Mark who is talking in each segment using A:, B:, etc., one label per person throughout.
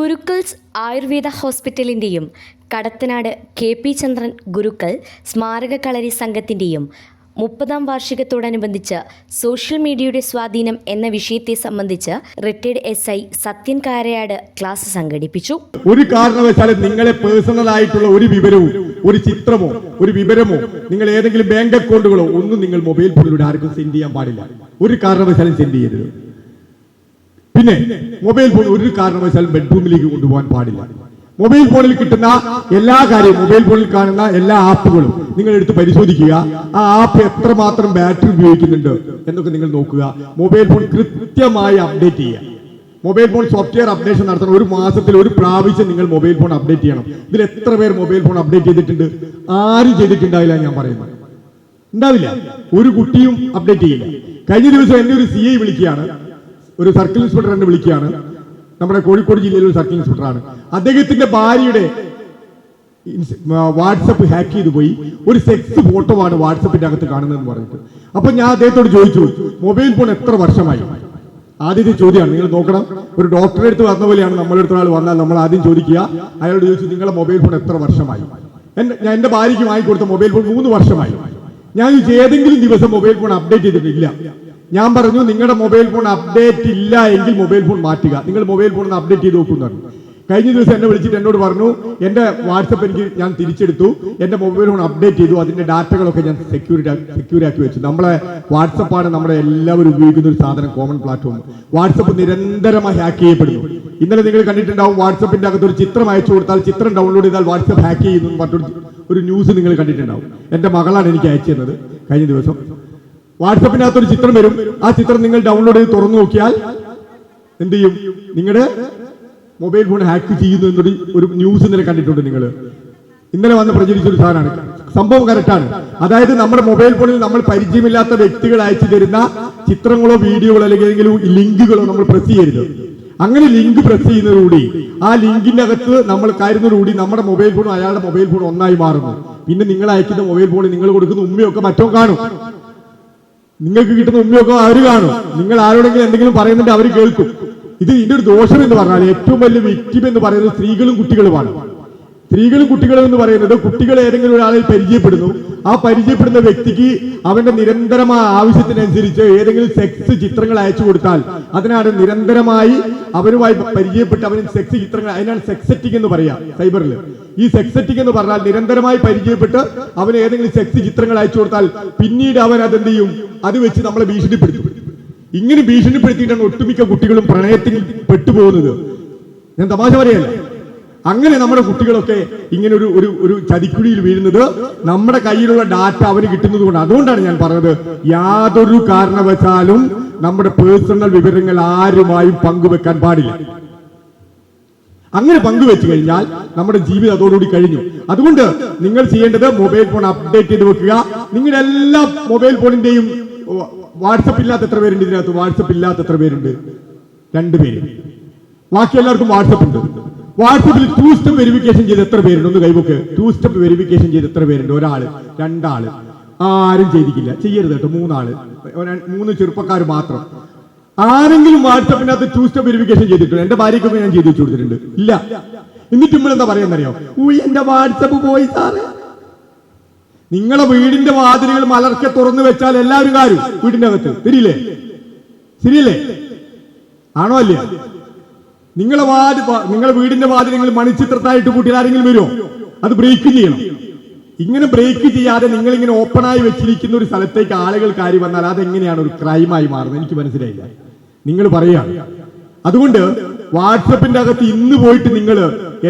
A: ഗുരുക്കൾസ് ആയുർവേദ ഹോസ്പിറ്റലിന്റെയും Kadathanad K P Chandran Gurukkal സ്മാരക കളരി സംഘത്തിന്റെയും മുപ്പതാം വാർഷികത്തോടനുബന്ധിച്ച് സോഷ്യൽ മീഡിയയുടെ സ്വാധീനം എന്ന വിഷയത്തെ സംബന്ധിച്ച് retired S I Sathyan Karayad class സംഘടിപ്പിച്ചു.
B: ഒരു കാരണവശാലും നിങ്ങളെ പേഴ്സണൽ ആയിട്ടുള്ള ഒരു വിവരവും ഒരു ചിത്രമോ ഒരു വിവരമോ നിങ്ങൾ ഏതെങ്കിലും ബാങ്ക് അക്കൗണ്ടുകളോ ഒന്നും നിങ്ങൾ മൊബൈൽ ഫോണിലൂടെ ആർക്കും സെൻഡ് ചെയ്യാൻ പാടില്ല. ഒരു കാരണവശാലും സെൻഡ് ചെയ്യരുത്. പിന്നെ മൊബൈൽ ഫോൺ ഒരു കാരണവശാലും ബെഡ്റൂമിലേക്ക് കൊണ്ടുപോകാൻ പാടില്ല. മൊബൈൽ ഫോണിൽ കിട്ടുന്ന എല്ലാ കാര്യവും മൊബൈൽ ഫോണിൽ കാണുന്ന എല്ലാ ആപ്പുകളും നിങ്ങൾ എടുത്ത് പരിശോധിക്കുക. ആ ആപ്പ് എത്രമാത്രം ബാറ്ററി ഉപയോഗിക്കുന്നുണ്ട് എന്നൊക്കെ നിങ്ങൾ നോക്കുക. മൊബൈൽ ഫോൺ കൃത്യമായി അപ്ഡേറ്റ് ചെയ്യുക. മൊബൈൽ ഫോൺ സോഫ്റ്റ്വെയർ അപ്ഡേഷൻ നടത്തണം. ഒരു മാസത്തിൽ ഒരു പ്രാവശ്യം നിങ്ങൾ മൊബൈൽ ഫോൺ അപ്ഡേറ്റ് ചെയ്യണം. ഇതിൽ എത്ര പേർ മൊബൈൽ ഫോൺ അപ്ഡേറ്റ് ചെയ്തിട്ടുണ്ട്? ആരും ചെയ്തിട്ടുണ്ടാവില്ല ഞാൻ പറയുന്നത്. ഉണ്ടാവില്ല. ഒരു കുട്ടിയും അപ്ഡേറ്റ് ചെയ്യില്ല. കഴിഞ്ഞ ദിവസം എന്നെ ഒരു സി ഐ വിളിക്കുകയാണ്. ഒരു സർക്കിൾ ഇൻസ്പെക്ടർ എന്നെ വിളിക്കുകയാണ്. നമ്മുടെ കോഴിക്കോട് ജില്ലയിലെ ഒരു സർക്കിൾ ഇൻസ്പെക്ടറാണ് അദ്ദേഹത്തിന്റെ ഭാര്യയുടെ വാട്സപ്പ് ഹാക്ക് ചെയ്തു പോയി. ഒരു സെക്സ് ഫോട്ടോ ആണ് വാട്സപ്പിന്റെ അകത്ത് കാണുന്നതെന്ന് പറഞ്ഞിട്ട്. അപ്പൊ ഞാൻ അദ്ദേഹത്തോട് ചോദിച്ചു മൊബൈൽ ഫോൺ എത്ര വർഷമായി? ആദ്യത്തെ ചോദ്യമാണ് നിങ്ങൾ നോക്കണം. ഒരു ഡോക്ടറെ അടുത്ത് വന്ന പോലെയാണ് നമ്മളെ അടുത്ത ഒരാൾ വന്നാൽ നമ്മൾ ആദ്യം ചോദിക്കുക. അയാളോട് ചോദിച്ചു നിങ്ങളുടെ മൊബൈൽ ഫോൺ എത്ര വർഷമായി? ഞാൻ എന്റെ ഭാര്യയ്ക്ക് വാങ്ങിക്കൊടുത്ത മൊബൈൽ ഫോൺ മൂന്ന് വർഷമായി. ഞാൻ ഏതെങ്കിലും ദിവസം മൊബൈൽ ഫോൺ അപ്ഡേറ്റ് ചെയ്തിട്ടില്ല. ഞാൻ പറഞ്ഞു നിങ്ങളുടെ മൊബൈൽ ഫോൺ അപ്ഡേറ്റ് ഇല്ല എങ്കിൽ മൊബൈൽ ഫോൺ മാറ്റുക. നിങ്ങൾ മൊബൈൽ ഫോൺ ഒന്ന് അപ്ഡേറ്റ് ചെയ്ത് നോക്കും പറഞ്ഞു. കഴിഞ്ഞ ദിവസം എന്നെ വിളിച്ചിട്ട് എന്നോട് പറഞ്ഞു എന്റെ വാട്സപ്പ് എനിക്ക് ഞാൻ തിരിച്ചെടുത്തു. എന്റെ മൊബൈൽ ഫോൺ അപ്ഡേറ്റ് ചെയ്തു. അതിന്റെ ഡാറ്റകളൊക്കെ ഞാൻ സെക്യൂരിറ്റി സെക്യൂർ ആക്കി വെച്ചു. നമ്മളെ വാട്സപ്പാണ് നമ്മുടെ എല്ലാവരും ഉപയോഗിക്കുന്ന ഒരു സാധനം കോമൺ പ്ലാറ്റ്ഫോം വാട്സപ്പ് നിരന്തരമായി ഹാക്ക് ചെയ്യപ്പെടുന്നു. ഇന്നലെ നിങ്ങൾ കണ്ടിട്ടുണ്ടാവും വാട്സപ്പിന്റെ അകത്ത് ഒരു ചിത്രം അയച്ചു കൊടുത്താൽ ചിത്രം ഡൗൺലോഡ് ചെയ്താൽ വാട്സപ്പ് ഹാക്ക് ചെയ്യുന്നു എന്ന് ഒരു ന്യൂസ് നിങ്ങൾ കണ്ടിട്ടുണ്ടാവും. എന്റെ മകളാണ് എനിക്ക് അയച്ചു തന്നത് കഴിഞ്ഞ ദിവസം. വാട്സപ്പിനകത്ത് ഒരു ചിത്രം വരും. ആ ചിത്രം നിങ്ങൾ ഡൗൺലോഡ് ചെയ്ത് തുറന്നു നോക്കിയാൽ എന്ത് ചെയ്യും? നിങ്ങളുടെ മൊബൈൽ ഫോൺ ഹാക്ക് ചെയ്യുന്നു എന്നൊരു ഒരു ന്യൂസ് ഇന്നലെ കണ്ടിട്ടുണ്ട് നിങ്ങൾ ഇന്നലെ വന്ന് പ്രചരിച്ചൊരു സാധനമാണ്. സംഭവം കറക്റ്റാണ് അതായത് നമ്മുടെ മൊബൈൽ ഫോണിൽ നമ്മൾ പരിചയമില്ലാത്ത വ്യക്തികൾ അയച്ചു തരുന്ന ചിത്രങ്ങളോ വീഡിയോകളോ അല്ലെങ്കിൽ ഏതെങ്കിലും ലിങ്കുകളോ നമ്മൾ പ്രസ് ചെയ്യരുത്. അങ്ങനെ ലിങ്ക് പ്രസ് ചെയ്യുന്നതോടുകൂടി ആ ലിങ്കിന്റെ അകത്ത് നമ്മൾ കയറുന്നതോടുകൂടി നമ്മുടെ മൊബൈൽ ഫോണും അയാളുടെ മൊബൈൽ ഫോണും ഒന്നായി മാറുന്നു. പിന്നെ നിങ്ങൾ അയക്കുന്ന മൊബൈൽ ഫോണിൽ നിങ്ങൾ കൊടുക്കുന്ന ഉമ്മയൊക്കെ മറ്റോ കാണും. നിങ്ങൾക്ക് കിട്ടുന്ന ഉമ്മയൊക്കെ അവർ കാണും? നിങ്ങൾ ആരോടെങ്കിലും എന്തെങ്കിലും പറയുന്നുണ്ട് അവർ കേൾക്കും. ഇത് ഇതിന്റെ ഒരു ദോഷം എന്ന് പറഞ്ഞാൽ ഏറ്റവും വലിയ വിക്ടിം എന്ന് പറയുന്നത് സ്ത്രീകളും കുട്ടികളുമാണ്. സ്ത്രീകളും കുട്ടികളും എന്ന് പറയുന്നത് കുട്ടികൾ ഏതെങ്കിലും ഒരാളിൽ പരിചയപ്പെടുന്നു. ആ പരിചയപ്പെടുന്ന വ്യക്തിക്ക് അവന്റെ നിരന്തരമായ ആവശ്യത്തിനനുസരിച്ച് ഏതെങ്കിലും സെക്സ് ചിത്രങ്ങൾ അയച്ചു കൊടുത്താൽ അതിനാണ് നിരന്തരമായി അവരുമായി പരിചയപ്പെട്ട് അവന് സെക്സ് ചിത്രങ്ങൾ അതിനാണ് സെക്സറ്റിക് എന്ന് പറയാ സൈബറിൽ ഈ സെക്സറ്റിക് എന്ന് പറഞ്ഞാൽ നിരന്തരമായി പരിചയപ്പെട്ട് അവന് ഏതെങ്കിലും സെക്സ് ചിത്രങ്ങൾ അയച്ചു കൊടുത്താൽ പിന്നീട് അവൻ അതെന്ത് ചെയ്യും അത് വെച്ച് നമ്മളെ ഭീഷണിപ്പെടുത്തും. ഇങ്ങനെ ഭീഷണിപ്പെടുത്തിയിട്ടാണ് ഒട്ടുമിക്ക കുട്ടികളും പ്രണയത്തിൽ പെട്ടുപോകുന്നത്. ഞാൻ തമാശ പറയല്ല. അങ്ങനെ നമ്മുടെ കുട്ടികളൊക്കെ ഇങ്ങനെ ഒരു ഒരു ഒരു ചതിക്കുഴിയിൽ വീഴുന്നത് നമ്മുടെ കയ്യിലുള്ള ഡാറ്റ അവന് കിട്ടുന്നത് കൊണ്ട്. അതുകൊണ്ടാണ് ഞാൻ പറഞ്ഞത് യാതൊരു കാരണവശാലും നമ്മുടെ പേഴ്സണൽ വിവരങ്ങൾ ആരുമായും പങ്കുവെക്കാൻ പാടില്ല. അങ്ങനെ പങ്കുവെച്ചു കഴിഞ്ഞാൽ നമ്മുടെ ജീവിതം അതോടുകൂടി കഴിഞ്ഞു. അതുകൊണ്ട് നിങ്ങൾ ചെയ്യേണ്ടത് മൊബൈൽ ഫോൺ അപ്ഡേറ്റ് ചെയ്ത് വെക്കുക. നിങ്ങളുടെ എല്ലാ മൊബൈൽ ഫോണിന്റെയും വാട്സപ്പ് ഇല്ലാത്ത എത്ര പേരുണ്ട് ഇതിനകത്ത്? വാട്സപ്പ് ഇല്ലാത്ത എത്ര പേരുണ്ട്? രണ്ടുപേര് ബാക്കി എല്ലാവർക്കും വാട്സപ്പ് ഉണ്ട്. വാട്സപ്പിൽ ടു സ്റ്റെപ്പ് വെരിഫിക്കേഷൻ ചെയ്ത് എത്ര പേരുണ്ട്? ഒന്ന് കൈവക്ക്. ടു സ്റ്റെപ്പ് വെരിഫിക്കേഷൻ ചെയ്ത് എത്ര പേരുണ്ട്? ഒരാൾ രണ്ടാൾ. ആരും ചെയ്തിട്ടില്ല. ചെയ്യരുത് കേട്ടോ. മൂന്നാൾ. മൂന്ന് ചെറുപ്പക്കാർ മാത്രം. ആരെങ്കിലും വാട്സപ്പിനകത്ത് ടൂ സ്റ്റെപ്പ് വെരിഫിക്കേഷൻ ചെയ്തിട്ടുണ്ട്? എന്റെ ഭാര്യയ്ക്കൊക്കെ ഞാൻ ചെയ്തു കൊടുത്തിട്ടുണ്ട്. ഇല്ല. എന്നിട്ട് നമ്മൾ എന്താ പറയുന്നറിയോ? ഊയ് എന്റെ വാട്സപ്പ് പോയി സാറേ. നിങ്ങളെ വീടിന്റെ വാതിലുകൾ മലർക്കെ തുറന്നു വെച്ചാൽ എല്ലാവരും കാരും വീടിന്റെ അകത്ത്. ശരിയില്ലേ? ശരിയല്ലേ? ആണോ അല്ലേ? നിങ്ങളെ വാതി നിങ്ങളെ വീടിന്റെ വാതിൽ നിങ്ങൾ മണിച്ചിത്രത്തായിട്ട് കൂട്ടിയാൽ ആരെങ്കിലും വരുമോ? അത് ബ്രേക്ക് ചെയ്യണം. ഇങ്ങനെ ബ്രേക്ക് ചെയ്യാതെ നിങ്ങൾ ഇങ്ങനെ ഓപ്പണായി വെച്ചിരിക്കുന്ന ഒരു സ്ഥലത്തേക്ക് ആളുകൾ കയറി വന്നാൽ അതെങ്ങനെയാണ് ഒരു ക്രൈമായി മാറുന്നത്? എനിക്ക് മനസ്സിലായില്ല. നിങ്ങൾ പറയുകയാണ് അതുകൊണ്ട് വാട്സപ്പിന്റെ അകത്ത് ഇന്ന് പോയിട്ട് നിങ്ങൾ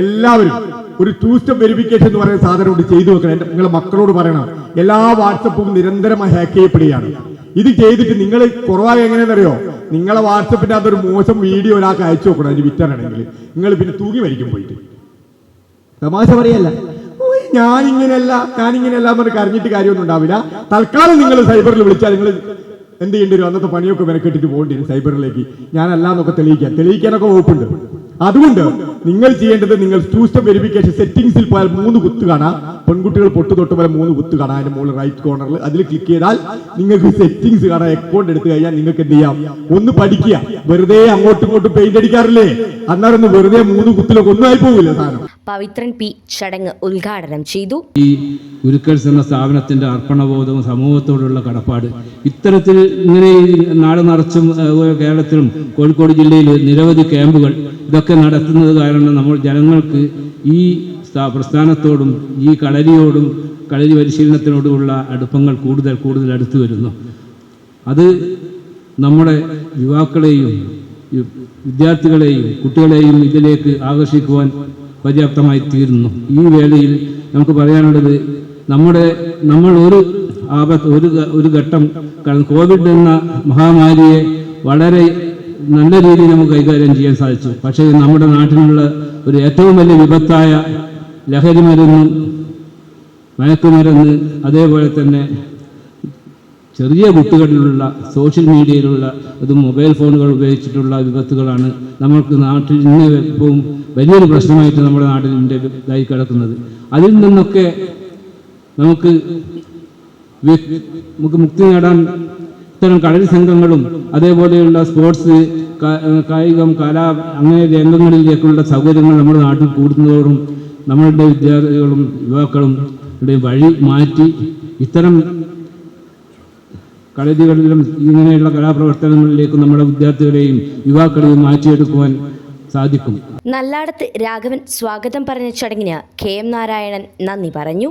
B: എല്ലാവരും ഒരു ടൂ സ്റ്റെപ്പ് വെരിഫിക്കേഷൻ എന്ന് പറയുന്ന സാധനം കൊണ്ട് ചെയ്തു വെക്കണം. നിങ്ങളെ മക്കളോട് പറയണം. എല്ലാ വാട്സപ്പും നിരന്തരമായി ഹാക്ക് ചെയ്യപ്പെടുകയാണ്. ഇത് ചെയ്തിട്ട് നിങ്ങൾ കുറവായി എങ്ങനെയാണെന്നറിയോ? നിങ്ങളെ വാട്സപ്പിന്റെ ഒരു മോശം വീഡിയോ ഒരാൾക്ക് അയച്ചു നോക്കണം അതിന് വിറ്റാനാണെങ്കിൽ നിങ്ങൾ പിന്നെ തൂങ്ങി മരിക്കും പോയിട്ട്. തമാശ പറയല്ല. ഞാനിങ്ങനെയല്ല ഞാനിങ്ങനെയല്ല എന്ന് പറഞ്ഞ് കരഞ്ഞിട്ട് കാര്യമൊന്നും ഉണ്ടാവില്ല. തൽക്കാലം നിങ്ങൾ സൈബറിൽ വിളിച്ചാൽ നിങ്ങൾ എന്ത് ചെയ്യേണ്ടി വരും? അന്നത്തെ പണിയൊക്കെ മെനക്കെട്ടിട്ട് പോകേണ്ടി വരും സൈബറിലേക്ക്. ഞാനല്ല എന്നൊക്കെ തെളിയിക്കാൻ തെളിയിക്കാനൊക്കെ വകുപ്പുണ്ട്. അതുകൊണ്ട് നിങ്ങൾ ചെയ്യേണ്ടത് നിങ്ങൾ ടൂ സ്റ്റെപ്പ് വെരിഫിക്കേഷൻ സെറ്റിംഗ്സിൽ പോയാൽ മൂന്ന് കുത്ത് കാണാം. പെൺകുട്ടികൾ പൊട്ടു തൊട്ട് വരെ മൂന്ന് കുത്ത് കാണാം. അതിന്റെ മുകളിൽ റൈറ്റ് കോർണറിൽ അതിൽ ക്ലിക്ക് ചെയ്താൽ നിങ്ങൾക്ക് സെറ്റിംഗ്സ് കാണാം. അക്കൗണ്ട് എടുത്തു കഴിഞ്ഞാൽ നിങ്ങൾക്ക് എന്ത് ചെയ്യാം? ഒന്ന് പഠിക്കുക. വെറുതെ അങ്ങോട്ടും ഇങ്ങോട്ടും പെയിന്റ് അടിക്കാറില്ലേ? അന്നേരം വെറുതെ മൂന്ന് കുത്തിലൊക്കെ ഒന്നും ആയി പോകില്ല സാധനം?
A: പവിത്രൻ പി ചടങ്ങ് ഉദ്ഘാടനം ചെയ്തു.
C: ഈ ഗുരുക്കൾസ് എന്ന സ്ഥാപനത്തിന്റെ അർപ്പണബോധവും സമൂഹത്തോടുള്ള കടപ്പാട് ഇത്തരത്തിൽ ഇങ്ങനെ നാട് നിറച്ചും കേരളത്തിലും കോഴിക്കോട് ജില്ലയിൽ നിരവധി ക്യാമ്പുകൾ ഇതൊക്കെ നടത്തുന്നത് കാരണം നമ്മൾ ജനങ്ങൾക്ക് ഈ പ്രസ്ഥാനത്തോടും ഈ കളരിയോടും കളരി പരിശീലനത്തിനോടുമുള്ള അടുപ്പങ്ങൾ കൂടുതൽ കൂടുതൽ അടുത്തു വരുന്നു. അത് നമ്മുടെ യുവാക്കളെയും വിദ്യാർത്ഥികളെയും കുട്ടികളെയും ഇതിലേക്ക് ആകർഷിക്കുവാൻ പര്യാപ്തമായി തീരുന്നു. ഈ വേളയിൽ നമുക്ക് പറയാനുള്ളത് നമ്മുടെ നമ്മൾ ഒരു ആപത്ത് ഒരു ഒരു ഘട്ടം കോവിഡ് എന്ന മഹാമാരിയെ വളരെ നല്ല രീതിയിൽ നമുക്ക് കൈകാര്യം ചെയ്യാൻ സാധിച്ചു. പക്ഷേ നമ്മുടെ നാട്ടിലുള്ള ഒരു ഏറ്റവും വലിയ വിപത്തായ ലഹരി മരുന്നും മയക്കുമരുന്ന് അതേപോലെ തന്നെ ചെറിയ കുട്ടികളിലുള്ള സോഷ്യൽ മീഡിയയിലുള്ള അതും മൊബൈൽ ഫോണുകൾ ഉപയോഗിച്ചിട്ടുള്ള വിപത്തുകളാണ് നമ്മൾക്ക് നാട്ടിൽ ഇന്ന് ഇപ്പം വലിയൊരു പ്രശ്നമായിട്ട് നമ്മുടെ നാട്ടിൽ ഇതായി കിടക്കുന്നത്. അതിൽ നിന്നൊക്കെ നമുക്ക് നമുക്ക് മുക്തി നേടാൻ ഇത്തരം കളരി സംഘങ്ങളും അതേപോലെയുള്ള സ്പോർട്സ് കായികം കല അങ്ങനെ രംഗങ്ങളിലേക്കുള്ള സൗകര്യങ്ങൾ നമ്മുടെ നാട്ടിൽ കൂടുന്നതോറും നമ്മളുടെ വിദ്യാർത്ഥികളും യുവാക്കളും വഴി മാറ്റി ഇത്തരം കളരികളിലും ഇങ്ങനെയുള്ള കലാപ്രവർത്തനങ്ങളിലേക്ക് നമ്മുടെ വിദ്യാർത്ഥികളെയും യുവാക്കളെയും മാറ്റിയെടുക്കുവാൻ സാധിക്കും.
A: നല്ലാടത്ത് രാഘവൻ സ്വാഗതം പറഞ്ഞ ചടങ്ങിന് കെ എം നാരായണൻ നന്ദി പറഞ്ഞു.